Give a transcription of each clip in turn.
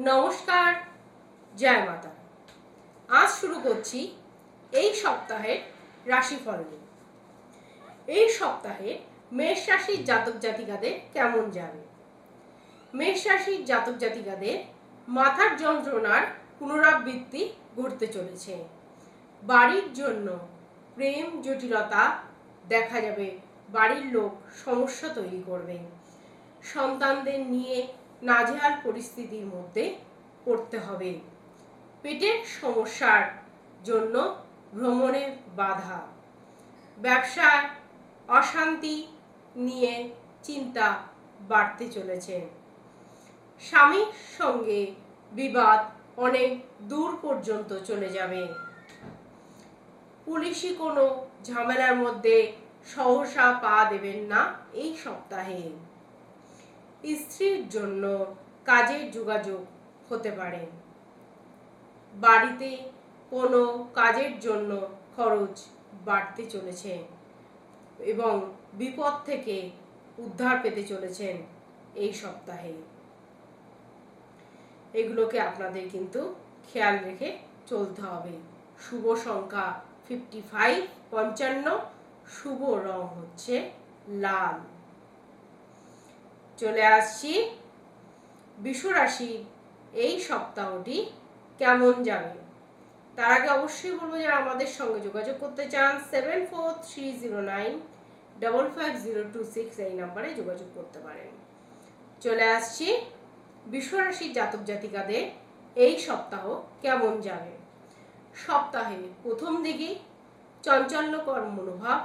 নমস্কার, জয় মাতা। আজ শুরু করছি এই সপ্তাহের রাশিফল নিয়ে। এই সপ্তাহে মেষ রাশির জাতক জাতিকাদের কেমন যাবে? মেষ রাশির জাতক জাতিকাদের মাথার যন্ত্রণার পুনরাবৃত্তি ঘটতে চলেছে। বাড়ির জন্য প্রেম জটিলতা দেখা যাবে। বাড়ির লোক সমস্যা তৈরি করবে। সন্তানদের নিয়ে নাজেহাল পরিস্থিতির মধ্যে পড়তে হবে। পেটের সমস্যার জন্য ভ্রমণের বাধা। ব্যবসায় অশান্তি নিয়ে চিন্তা বাড়তে চলেছে। স্বামীর সঙ্গে বিবাদ অনেক দূর পর্যন্ত চলে যাবে। পুলিশি কোনো ঝামেলার মধ্যে সহসা পা দেবেন না এই সপ্তাহে। স্ত্রীর জন্য কাজের যোগাযোগ হতে পারে। বাড়িতে কোনো কাজের জন্য খরচ বাড়তে চলেছে এবং বিপদ থেকে উদ্ধার পেতে চলেছেন এই সপ্তাহে। এগুলোকে আপনাদের কিন্তু খেয়াল রেখে চলতে হবে। শুভ সংখ্যা ফিফটি ফাইভ পঞ্চান্ন, শুভ রং হচ্ছে লাল। চলে আসছি। বিশ্বরাশির এই সপ্তাহটি কেমন যাবে? তার আগে অবশ্যই বলব যারা আমাদের সঙ্গে যোগাযোগ করতে চান seven four three zero nine double five zero two six এই নাম্বারে যোগাযোগ করতে পারেন। চলে আসছি। বিশ্বরাশির জাতক জাতিকাদের, এই সপ্তাহ কেমন যাবে? সপ্তাহে প্রথম দিকে চঞ্চল্যকর মনোভাব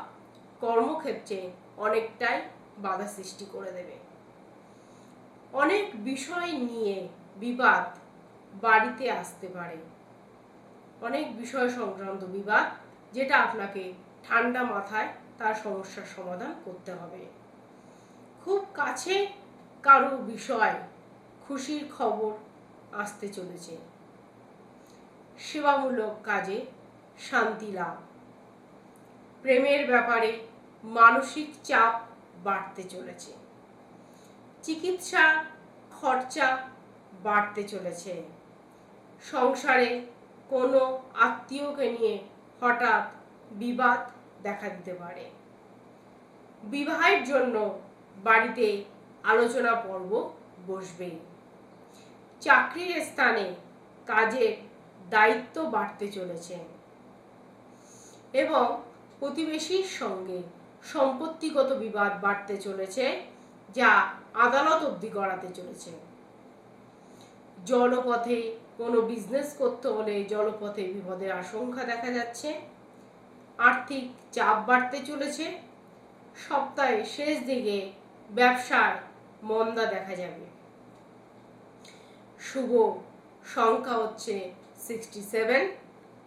কর্মক্ষেত্রে অনেকটাই বাধা সৃষ্টি করে দেবে। অনেক বিষয় নিয়ে বিবাদ বাড়িতে আসতে পারে। অনেক বিষয় সংক্রান্ত বিবাদ যেটা আপনাকে ঠান্ডা মাথায় তার সমস্যার সমাধান করতে হবে। খুব কাছে কারও বিষয় খুশির খবর আসতে চলেছে। সেবামূলক কাজে শান্তি লাভ। প্রেমের ব্যাপারে মানসিক চাপ বাড়তে চলেছে। চিকিৎসা খরচা বাড়তে চলেছে। সংসারে কোনো আত্মীয়কে নিয়ে হঠাৎ বিবাদ দেখা দিতে পারে। বিবাহের জন্য বাড়িতে আলোচনা পর্ব বসবে। চাকরির স্থানে কাজের দায়িত্ব বাড়তে চলেছে এবং প্রতিবেশীর সঙ্গে সম্পত্তিগত বিবাদ বাড়তে চলেছে। যা আদালত অবধি গড়াতে চলেছে। জলপথে কোনো বিজনেস করতে হলে জলপথে বিপদের আশঙ্কা দেখা যাচ্ছে। আর্থিক চাপ বাড়তে চলেছে। সপ্তাহে শেষ দিকে ব্যবসায় মন্দা দেখা যাবে। শুভ সংখ্যা হচ্ছে সিক্সটি সেভেন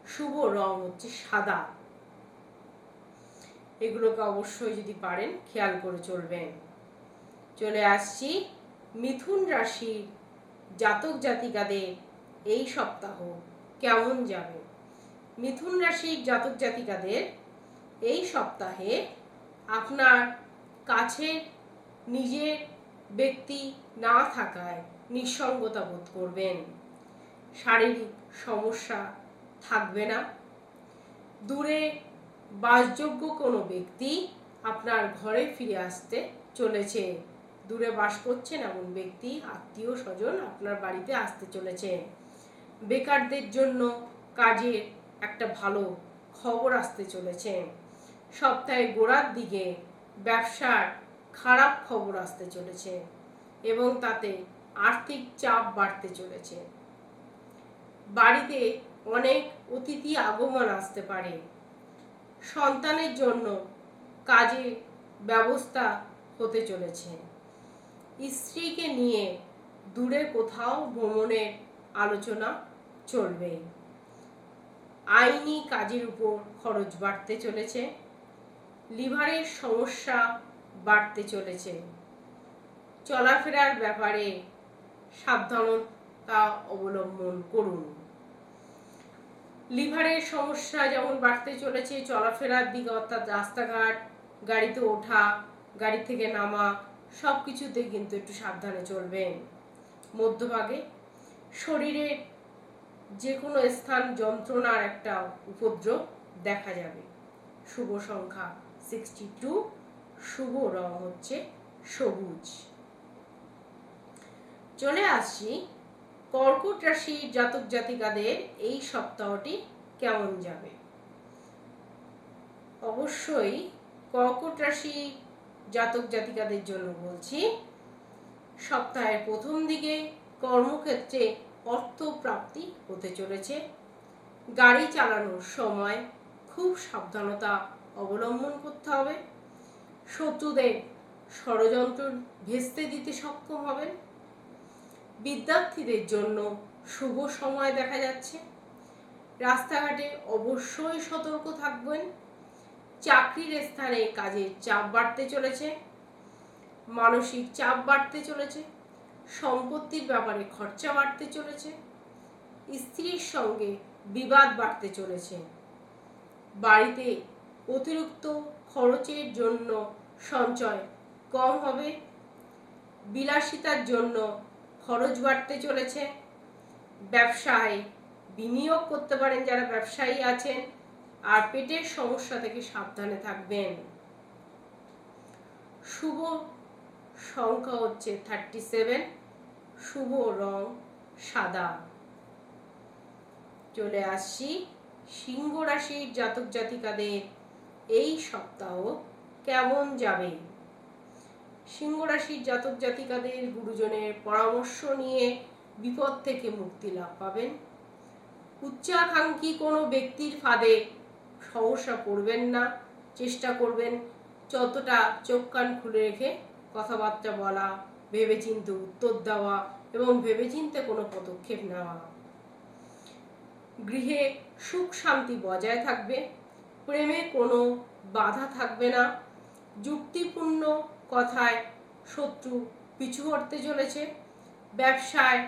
শুভ রং হচ্ছে সাদা। এগুলোকে অবশ্যই যদি পারেন, খেয়াল করে চলবেন। চলে আসছি মিথুন রাশির জাতক জাতিকাদের এই সপ্তাহ। কেমন যাবে? মিথুন রাশির জাতক জাতিকাদের এই সপ্তাহে আপনার কাছে নিজের ব্যক্তি না থাকায় নিঃসঙ্গতা বোধ করবেন। শারীরিক সমস্যা থাকবে না। দূরে বাসযোগ্য কোনো ব্যক্তি আপনার ঘরে ফিরে আসতে চলেছে। দূরে বাস করছেন এমন ব্যক্তি, আত্মীয় স্বজন আপনার বাড়িতে আসতে চলেছে। বেকারদের জন্য কাজের একটা ভালো খবর আসতে চলেছে। সপ্তাহে গোড়ার দিকে ব্যবসার খারাপ খবর আসতে চলেছে এবং তাতে আর্থিক চাপ বাড়তে চলেছে। বাড়িতে অনেক অতিথি আগমন আসতে পারে। সন্তানের জন্য কাজে ব্যবস্থা হতে চলেছে। স্ত্রীকে নিয়ে দূরে কোথাও ভ্রমণের আলোচনা চলবে। আইনি কাজের উপর খরচ বাড়তে চলেছে, লিভারের সমস্যা বাড়তে চলেছে। চলাফেরার ব্যাপারে সাবধানতা অবলম্বন করুন। লিভারের সমস্যা যেমন বাড়তে চলেছে, চলাফেরার দিকে অর্থাৎ রাস্তাঘাট, গাড়িতে ওঠা, গাড়ি থেকে নামা সব কিছুতে কিন্তু একটু সাবধানে চলবেন। মধ্যভাগে শরীরে যে কোনো স্থান, যন্ত্রণার একটা উপদ্রব দেখা যাবে। শুভ সংখ্যা সিক্সটি টু শুভ রং হচ্ছে সবুজ। চলে আসছি কর্কট রাশির জাতক জাতিকাদের এই সপ্তাহটি কেমন যাবে? অবশ্যই কর্কট রাশি জাতক জাতিকাদের জন্য বলছি, সপ্তাহের প্রথম দিকে কর্মক্ষেত্রে অর্থ প্রাপ্তি হতে চলেছে। গাড়ি চালানোর সময় খুব সাবধানতা অবলম্বন করতে হবে। শত্রুদের ষড়যন্ত্র ভেস্তে দিতে সক্ষম হবেন। বিদ্যার্থীদের জন্য শুভ সময় দেখা যাচ্ছে। রাস্তাঘাটে অবশ্যই সতর্ক থাকবেন। চাকরির স্থানে কাজের চাপ বাড়তে চলেছে, মানসিক চাপ বাড়তে চলেছে, সম্পত্তির ব্যাপারে খরচা বাড়তে চলেছে, স্ত্রীর সঙ্গে বিবাদ বাড়তে চলেছে। বাড়িতে অতিরিক্ত খরচের জন্য সঞ্চয় কম হবে, বিলাসিতার জন্য খরচ বাড়তে চলেছে। ব্যবসায় বিনিয়োগ করতে পারেন যারা ব্যবসায়ী আছেন। আর পেটের সমস্যা থেকে সাবধানে থাকবেন। শুভ সংখ্যা হচ্ছে থার্টি সেভেন শুভ রং সাদা। চলে আসছি সিংহ রাশির জাতক জাতিকাদের এই সপ্তাহ কেমন যাবে? সিংহ রাশির জাতক জাতিকাদের গুরুজনের পরামর্শ নিয়ে বিপদ থেকে মুক্তি লাভ পাবেন। উচ্চাকাঙ্ক্ষী কোনো ব্যক্তির ফাঁদে সহসা পড়বেন না, চেষ্টা করবেন যতটা চোখ কান খুলে রেখে কথাবার্তা বলা, ভেবেচিন্তে উত্তর দেওয়া এবং ভেবেচিন্তে কোনো পদক্ষেপ নেওয়া। গৃহে সুখ শান্তি বজায় থাকবে, প্রেমে কোনো বাধা থাকবে না, যুক্তিপূর্ণ কথায় শত্রু পিছু হটতে চলেছে, ব্যবসায়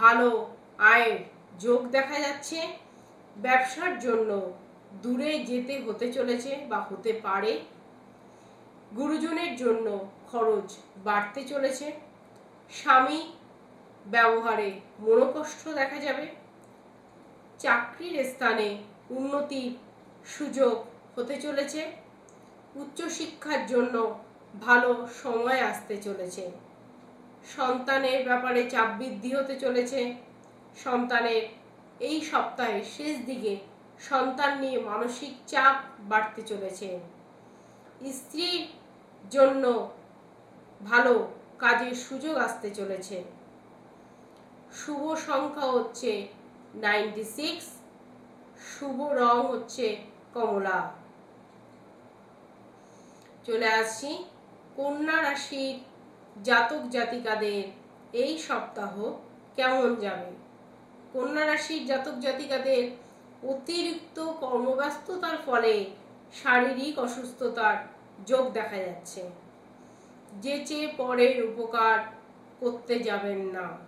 ভালো আয়ের যোগ দেখা যাচ্ছে, ব্যবসার জন্য দূরে যেতে হতে চলেছে বা হতে পারে। গুরুজনের জন্য খরচ বাড়তে চলেছে। স্বামী ব্যবহারে মনোকষ্ট দেখা যাবে। চাকরির স্থানে উন্নতির সুযোগ হতে চলেছে। উচ্চশিক্ষার জন্য ভালো সময় আসতে চলেছে। সন্তানের ব্যাপারে চাপ বৃদ্ধি হতে চলেছে। সন্তানের এই সপ্তাহের শেষ দিকে সন্তান নিয়ে মানসিক চাপ বাড়তে চলেছে। স্ত্রীর জন্য ভালো কাজের সুযোগ আসতে চলেছে। শুভ সংখ্যা হচ্ছে নাইনটি সিক্স শুভ রং হচ্ছে কমলা। চলে আসছি কন্যা রাশির জাতক জাতিকাদের এই সপ্তাহ কেমন যাবে? কন্যা রাশির জাতক জাতিকাদের অতিরিক্ত কর্মব্যস্ততার ফলে শারীরিক অসুস্থতার যোগ দেখা যাচ্ছে। যে চেয়ে পরের উপকার করতে যাবেন না।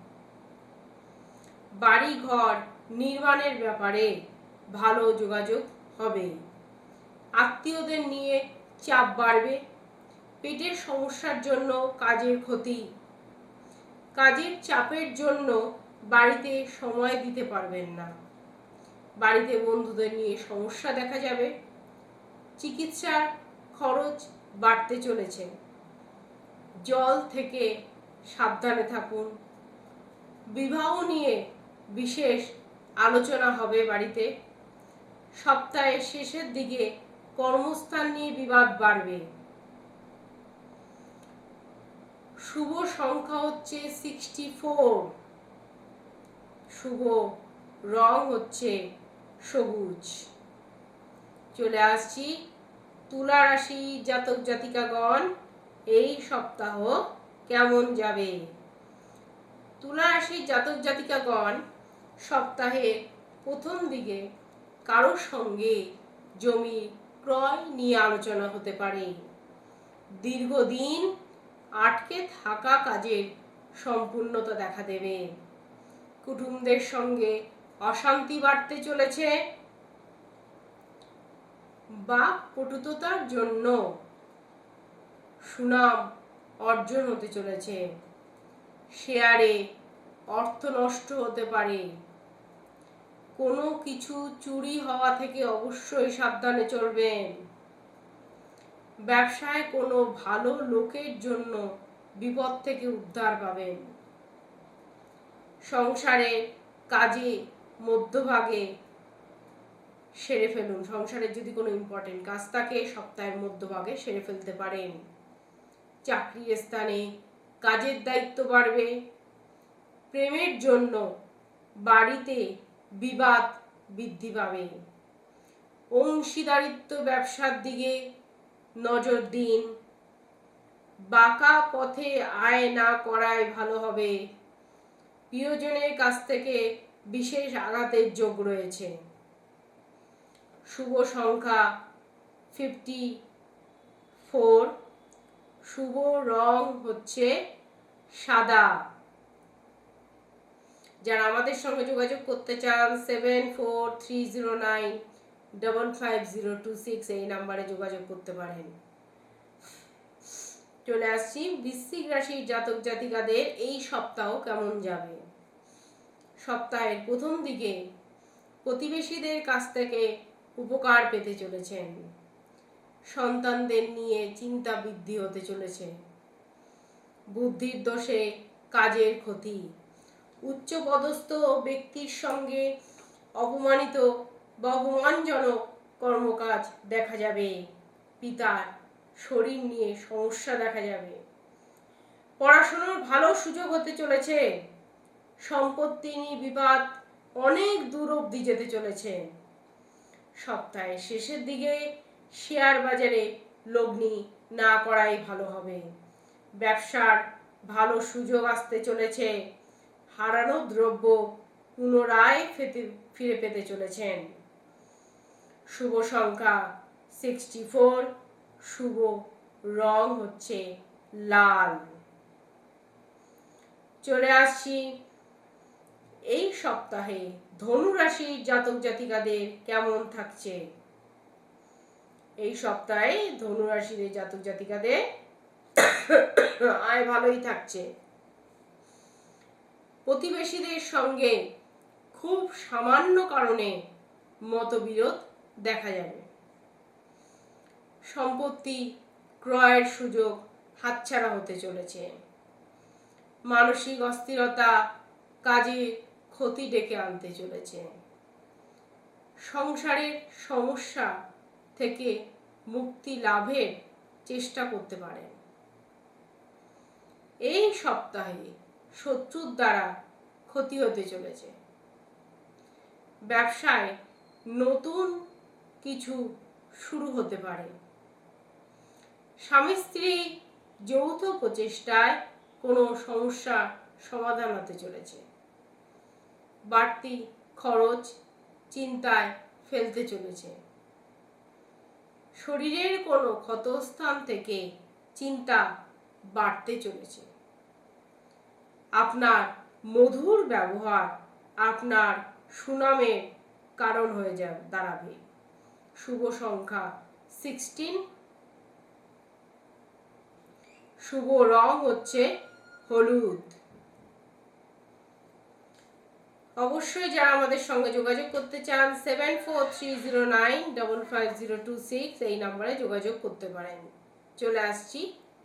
বাড়ি ঘর নির্মাণের ব্যাপারে ভালো যোগাযোগ হবে। আত্মীয়দের নিয়ে চাপ বাড়বে। পেটের সমস্যার জন্য কাজের ক্ষতি। কাজের চাপের জন্য বাড়িতে সময় দিতে পারবেন না। বাড়িতে বন্ধুদের নিয়ে সমস্যা দেখা যাবে। চিকিৎসার খরচ বাড়তে চলেছে। জল থেকে সাবধানে থাকুন। বিবাহ নিয়ে বিশেষ আলোচনা হবে বাড়িতে। সপ্তাহের শেষের দিকে কর্মস্থান নিয়ে বিবাদ বাড়বে। শুভ সংখ্যা হচ্ছে সিক্সটি ফোর শুভ রং হচ্ছে সবুজ। চলে আসছি তুলা রাশি জাতক জাতিকাগণ, এই সপ্তাহ কেমন যাবে? তুলা রাশির জাতক জাতিকাগণ, সপ্তাহে প্রথম দিকে কারোর সঙ্গে জমি ক্রয় নিয়ে আলোচনা হতে পারে। দীর্ঘদিন আটকে থাকা কাজের সম্পূর্ণতা দেখা দেবে। কুটুমদের সঙ্গে অশান্তি বাড়তে চলেছে। বা পটুততার জন্য সুনাম অর্জন হতে চলেছে। শেয়ারে অর্থ নষ্ট হতে পারে। কোনো কিছু চুরি হওয়া থেকে অবশ্যই সাবধানে চলবেন। ব্যবসায় কোনো ভালো লোকের জন্য বিপদ থেকে উদ্ধার পাবেন। সংসারে, কাজে মধ্যভাগে সেরে ফেলুন। সংসারের যদি কোনো ইম্পর্টেন্ট কাজ থাকে, সপ্তাহের মধ্যভাগে সেরে ফেলতে পারেন। চাকরি স্থানে কাজের দায়িত্ব বাড়বে। প্রেমের জন্য বাড়িতে বিবাদ বৃদ্ধি পাবে। অংশীদারিত্ব ব্যবসার দিকে নজর দিন। বাঁকা পথে আয় না করায় ভালো হবে। প্রিয়জনের কাছ থেকে বিশেষ আঘাতের যোগ রয়েছে। শুভ সংখ্যা ফিফটি ফোর শুভ রং হচ্ছে সাদা। যারা আমাদের সঙ্গে যোগাযোগ করতে চান seven four three zero nine double five zero two six এই নাম্বারে যোগাযোগ করতে পারেন। চলে আসছি বৃশ্চিক রাশির জাতক জাতিকাদের এই সপ্তাহ কেমন যাবে? সপ্তাহের প্রথম দিকে প্রতিবেশীদের কাছ থেকে উপকার পেতে চলেছেন। সন্তানদের নিয়ে চিন্তা বৃদ্ধি হতে চলেছে। বুদ্ধির দোষে কাজের ক্ষতি। উচ্চপদস্থ ব্যক্তির সঙ্গে অপমানিত বা অপমানজনক কর্মকাজ দেখা যাবে। পিতার শরীর নিয়ে সমস্যা দেখা যাবে। পড়াশোনার ভালো সুযোগ হতে চলেছে। সম্পত্তি নিয়ে বিবাদ অনেক দূর অবধি যেতে চলেছে। সপ্তাহের শেষের দিকে শেয়ার বাজারে লগ্নি না করাই ভালো হবে। ব্যবসার ভালো সুযোগ আসতে চলেছে। হারানো দ্রব্য পুনরায় ফেতে, ফিরে পেতে চলেছেন। শুভ সংখ্যা সিক্সটি ফোর শুভ রং হচ্ছে লাল। চলে আসছি এই সপ্তাহে ধনু রাশির জাতক জাতিকাদের কেমন থাকছে? এই সপ্তাহে ধনু রাশির জাতক জাতিকাদের আয় ভালোই থাকছে। প্রতিবেশীদের সঙ্গে খুব সামান্য কারণে মতবিরোধ দেখা যাবে। সম্পত্তি ক্রয়ের সুযোগ হাতছাড়া হতে চলেছে। মানসিক অস্থিরতা কাজে ক্ষতি ডেকে আনতে চলেছে। সংসারের সমস্যা থেকে মুক্তি লাভের চেষ্টা করতে পারেন এই সপ্তাহে শত্রুর দ্বারা ক্ষতি হতে চলেছে। ব্যবসায় নতুন কিছু শুরু হতে পারে। স্বামী স্ত্রী যৌথ প্রচেষ্টায় কোনো সমস্যা সমাধান হতে চলেছে। বাড়তি খরচ চিন্তায় ফেলতে চলেছে। শরীরের কোনো ক্ষতস্থান থেকে চিন্তা বাড়তে চলেছে। আপনার মধুর ব্যবহার আপনার সুনামের কারণ হয়ে যাবে দাঁড়াবে। শুভ সংখ্যা সিক্সটিন শুভ রং হচ্ছে হলুদ। অবশ্যই যারা আমাদের সঙ্গে যোগাযোগ করতে চান seven four three zero nine double five zero two six এই নাম্বারে যোগাযোগ করতে পারেন। চলে আসছি।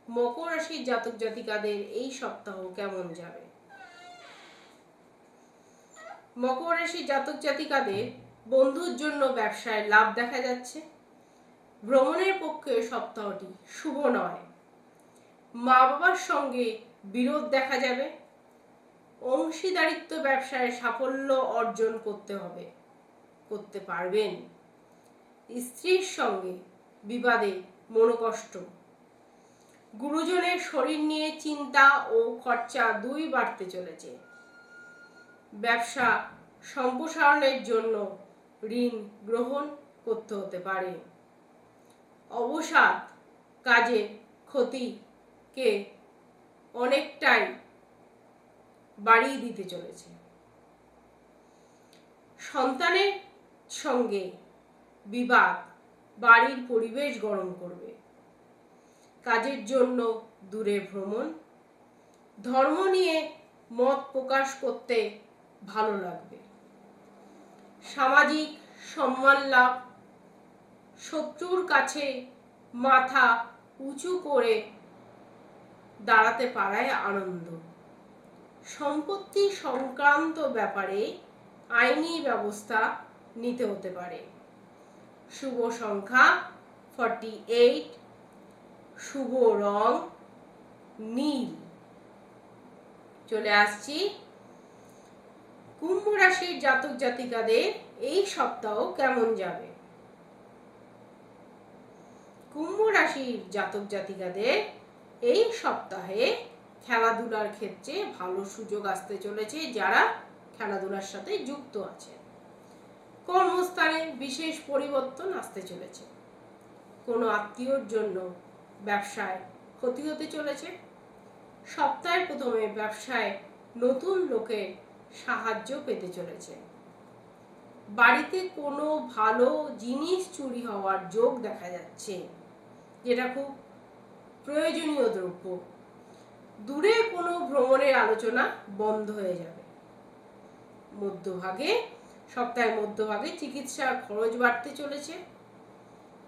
মকর রাশির জাতক জাতিকাদের এই সপ্তাহ কেমন যাবে? মকর রাশির জাতক জাতিকাদের বন্ধুর জন্য ব্যবসায় লাভ দেখা যাচ্ছে। ভ্রমণের পক্ষে সপ্তাহটি শুভ নয়। মা বাবার সঙ্গে বিরোধ দেখা যাবে। অংশীদারিত্ব ব্যবসায় সাফল্য অর্জন করতে হবে, করতে পারবেন। স্ত্রীর সঙ্গে বিবাদে মনোকষ্ট। গুরুজনের শরীর নিয়ে চিন্তা ও খরচা দুই বাড়তে চলেছে। ব্যবসা সম্প্রসারণের জন্য ঋণ গ্রহণ করতে হতে পারে। অবসাদ কাজে ক্ষতিকে অনেকটাই বাড়িয়ে দিতে চলেছে। সন্তানের সঙ্গে বিবাদ বাড়ির পরিবেশ গরম করবে। কাজের জন্য দূরে ভ্রমণ, ধর্ম নিয়ে মত প্রকাশ করতে ভালো লাগবে। সামাজিক সম্মান লাভ, শত্রুর কাছে মাথা উঁচু করে দাঁড়াতে পারায় আনন্দ। সম্পত্তি সংক্রান্ত ব্যাপারে আইনি ব্যবস্থা নিতে হতে পারে। শুভ সংখ্যা ফর্টি এইট শুভ রং নীল। চলে আসছি। কুম্ভ রাশির জাতক জাতিকাদের এই সপ্তাহ কেমন যাবে? কুম্ভ রাশির জাতক জাতিকাদের এই সপ্তাহে খেলাধুলার ক্ষেত্রে ভালো সুযোগ আসতে চলেছে যারা খেলাধুলার সাথে যুক্ত আছে। কর্মস্থানে বিশেষ পরিবর্তন আসতে চলেছে। কোনো আত্মীয়র জন্য ব্যবসায় ক্ষতি হতে চলেছে। সপ্তাহের প্রথমে ব্যবসায় নতুন লোকের সাহায্য পেতে চলেছে। বাড়িতে কোনো ভালো জিনিস চুরি হওয়ার যোগ দেখা যাচ্ছে, যেটা খুব প্রয়োজনীয় দ্রব্য। দূরে কোনো ভ্রমণের আলোচনা বন্ধ হয়ে যাবে। মধ্যভাগে, সপ্তাহের মধ্যভাগে চিকিৎসার খরচ বাড়তে চলেছে।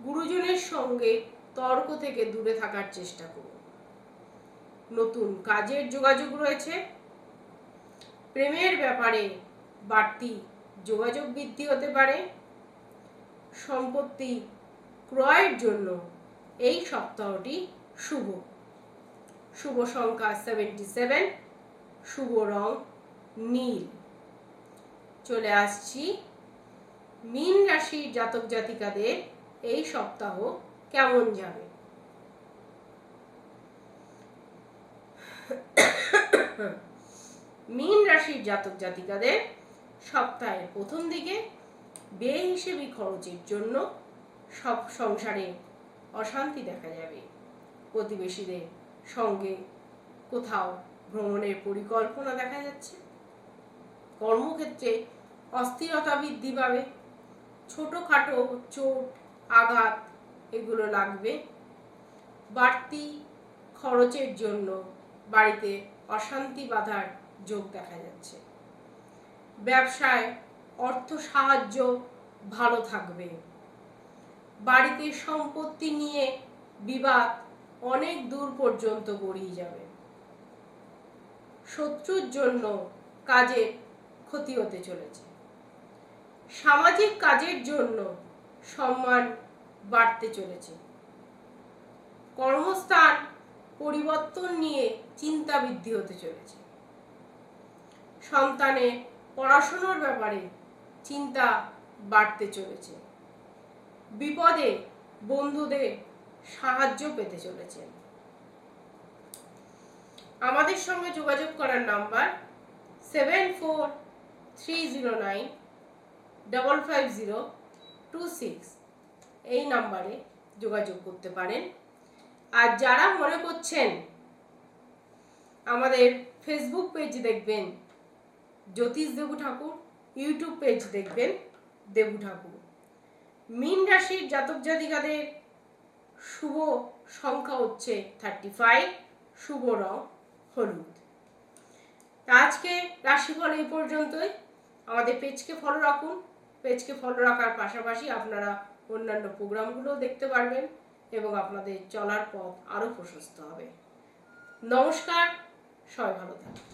গুরুজনের সঙ্গে তর্ক থেকে দূরে থাকার চেষ্টা করুন। নতুন কাজের যোগাযোগ রয়েছে। প্রেমের ব্যাপারে বাড়তি যোগাযোগ বৃদ্ধি হতে পারে। সম্পত্তি ক্রয়ের জন্য এই সপ্তাহটি শুভ। শুভ সংখ্যা সেভেন্টি সেভেন শুভ রং নীল। চলে আসছি মীন রাশির জাতক জাতিকাদের এই সপ্তাহ কেমন যাবে? মীন রাশির জাতক জাতিকাদের সপ্তাহের প্রথম দিকে বেহিসেবি খরচের জন্য সব সংসারে অশান্তি দেখা যাবে। প্রতিবেশীদের সঙ্গে কোথাও ভ্রমণের পরিকল্পনা দেখা যাচ্ছে। কর্মক্ষেত্রে অস্থিরতা বৃদ্ধি পাবে। ছোটোখাটো চোট, আঘাত এগুলো লাগবে। বাড়তি খরচের জন্য বাড়িতে অশান্তি বাধার যোগ দেখা যাচ্ছে। ব্যবসায় অর্থ সাহায্য ভালো থাকবে। বাড়িতে সম্পত্তি নিয়ে বিবাদ অনেক দূর পর্যন্ত গড়িয়ে যাবে। শত্রুর জন্য কাজে ক্ষতি হতে চলেছে। সামাজিক কাজের জন্য সম্মান বাড়তে চলেছে। কর্মস্থান পরিবর্তন নিয়ে চিন্তা বৃদ্ধি হতে চলেছে। সন্তানের পড়াশোনার ব্যাপারে চিন্তা বাড়তে চলেছে। বিপদে বন্ধুদের সাহায্য পেতে চলেছেন আমাদের সঙ্গে যোগাযোগ করার number seven four three zero nine double five zero two six এই নাম্বারে যোগাযোগ করতে পারেন। আর যারা মনে করছেন আমাদের ফেসবুক পেজ দেখবেন, জ্যোতিষ দেবু ঠাকুর ইউটিউব পেজ দেখবেন, দেবু ঠাকুর। মীন রাশির জাতক জাতিকাদের শুভ সংখ্যা হচ্ছে থার্টি ফাইভ শুভ রং হলুদ। আজকে রাশিফল এই পর্যন্তই। আমাদের পেজকে ফলো রাখুন। পেজকে ফলো রাখার পাশাপাশি আপনারা অন্যান্য প্রোগ্রামগুলো দেখতে পারবেন এবং আপনাদের চলার পথ আরও প্রশস্ত হবে। নমস্কার, সবাই ভালো থাকুন।